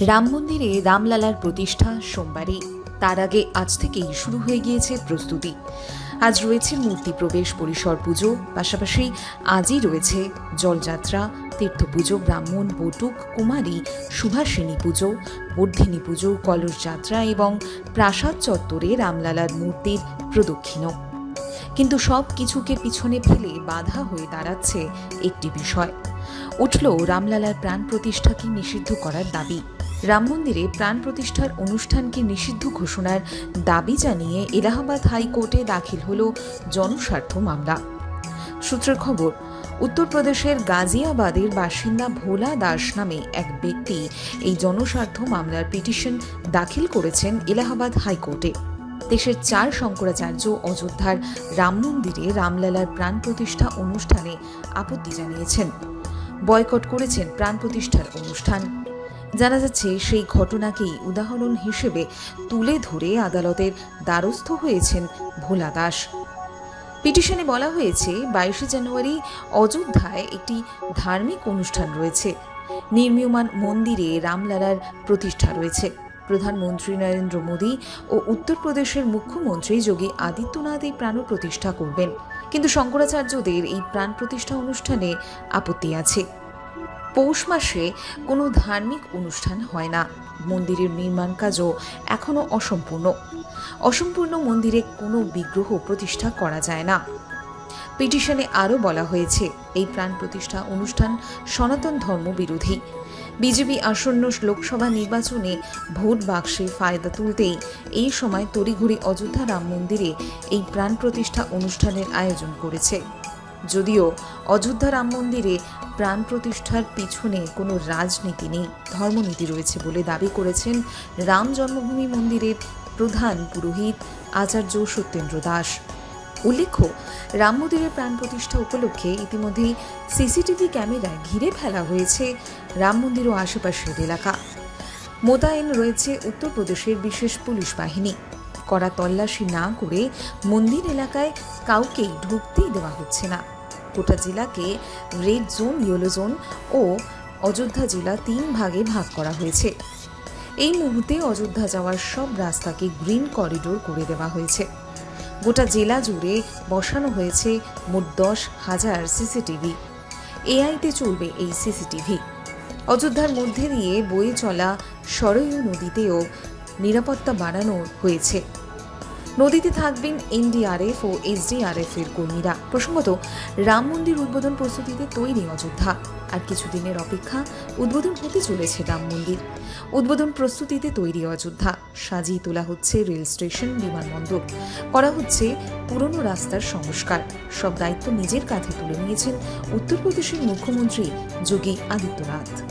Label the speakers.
Speaker 1: রাম মন্দিরে রামলালার প্রতিষ্ঠা সোমবারে তার আগে আজ থেকেই শুরু হয়ে গিয়েছে প্রস্তুতি। আজ রয়েছে মূর্তি প্রবেশ পরিসর পুজো, পাশাপাশি আজই রয়েছে জলযাত্রা, তীর্থপুজো, ব্রাহ্মণ, বটুক, কুমারী সুভাষিনী পুজো, বর্ধিনী পুজো, কলস যাত্রা এবং প্রাসাদ চত্বরে রামলালার মূর্তির প্রদক্ষিণ কিন্তু সব কিছুকে পিছনে ফেলে বাধা হয়ে দাঁড়াচ্ছে একটি বিষয়। উঠল রামলালার প্রাণ প্রতিষ্ঠাকে নিষিদ্ধ করার দাবি। রাম মন্দিরে প্রাণ প্রতিষ্ঠার অনুষ্ঠানকে নিষিদ্ধ ঘোষণার দাবি জানিয়ে এলাহাবাদ হাইকোর্টে দাখিল হল জনস্বার্থ মামলা। সূত্রের খবর, উত্তরপ্রদেশের গাজিয়াবাদের বাসিন্দা ভোলা দাস নামে এক ব্যক্তি এই জনস্বার্থ মামলার পিটিশন দাখিল করেছেন এলাহাবাদ হাইকোর্টে। দেশের চার শঙ্করাচার্য অযোধ্যার রাম মন্দিরে রামলালার প্রাণ প্রতিষ্ঠা অনুষ্ঠানে আপত্তি জানিয়েছেন। বয়কট করেছেন প্রাণ প্রতিষ্ঠার অনুষ্ঠান। জানা যাচ্ছে, সেই ঘটনাকেই উদাহরণ হিসেবে তুলে ধরে আদালতের দ্বারস্থ হয়েছেন ভোলা দাস। পিটিশনে বলা হয়েছে, বাইশে জানুয়ারি অযোধ্যায় একটি ধার্মিক অনুষ্ঠান রয়েছে। নির্মীয়মান মন্দিরে রামলালার প্রতিষ্ঠা রয়েছে। প্রধানমন্ত্রী নরেন্দ্র মোদী ও উত্তরপ্রদেশের মুখ্যমন্ত্রী যোগী আদিত্যনাথ এই প্রাণ প্রতিষ্ঠা করবেন। কিন্তু শঙ্করাচার্যদের এই প্রাণ প্রতিষ্ঠা অনুষ্ঠানে আপত্তি আছে। পৌষ মাসে কোনো ধার্মিক অনুষ্ঠান হয় না। মন্দিরের নির্মাণ কাজও এখনও অসম্পূর্ণ। অসম্পূর্ণ মন্দিরে কোনো বিগ্রহ প্রতিষ্ঠা করা যায় না। পিটিশনে আরও বলা হয়েছে, এই প্রাণ প্রতিষ্ঠা অনুষ্ঠান সনাতন ধর্ম বিরোধী। বিজেপি আসন্ন লোকসভা নির্বাচনে ভোট বাক্সে ফায়দা তুলতেই এই সময় তড়িঘড়ি অযোধ্যা রাম মন্দিরে এই প্রাণ প্রতিষ্ঠা অনুষ্ঠানের আয়োজন করেছে। যদিও অযোধ্যা রাম মন্দিরে প্রাণ প্রতিষ্ঠার পিছনে কোনো রাজনীতি নেই, ধর্মনীতি রয়েছে বলে দাবি করেছেন রাম জন্মভূমি মন্দিরের প্রধান পুরোহিত আচার্য সত্যেন্দ্র দাস। উল্লেখ্য, রাম মন্দিরের প্রাণ প্রতিষ্ঠা উপলক্ষে ইতিমধ্যেই সিসিটিভি ক্যামেরায় ঘিরে ফেলা হয়েছে রাম মন্দির ও আশেপাশের এলাকা। মোতায়েন রয়েছে উত্তরপ্রদেশের বিশেষ পুলিশ বাহিনী। কড়া তল্লাশি না করে মন্দির এলাকায় কাউকেই ঢুকতেই দেওয়া হচ্ছে না। গোটা জেলাকে রেড জোন ইয়েলো জোন ও অযোধ্যা জেলা তিন ভাগে ভাগ করা হয়েছে। এই মুহূর্তে অযোধ্যা যাওয়ার সব রাস্তাকে গ্রিন করিডোর করে দেওয়া হয়েছে। গোটা জেলা জুড়ে বসানো হয়েছে মোট দশ হাজার সিসিটিভি। এআইতে চলবে এই সিসিটিভি। অযোধ্যার মধ্যে দিয়ে বয়ে চলা সরয়ু নদীতেও নিরাপত্তা বাড়ানো হয়েছে। নদীতে থাকবেন এনডিআরএফ ও এসডিআরএফ এর কর্মীরা। প্রসঙ্গত, রাম মন্দির উদ্বোধন প্রস্তুতিতে তৈরি অযোধ্যা। আর কিছুদিনের অপেক্ষা উদ্বোধন হতে চলেছে রাম মন্দির। উদ্বোধন প্রস্তুতিতে তৈরি অযোধ্যা। সাজিয়ে তোলা হচ্ছে রেল স্টেশন, বিমানবন্দর। করা হচ্ছে পুরনো রাস্তার সংস্কার। সব দায়িত্ব নিজের কাঁধে তুলে নিয়েছেন উত্তরপ্রদেশের মুখ্যমন্ত্রী যোগী আদিত্যনাথ।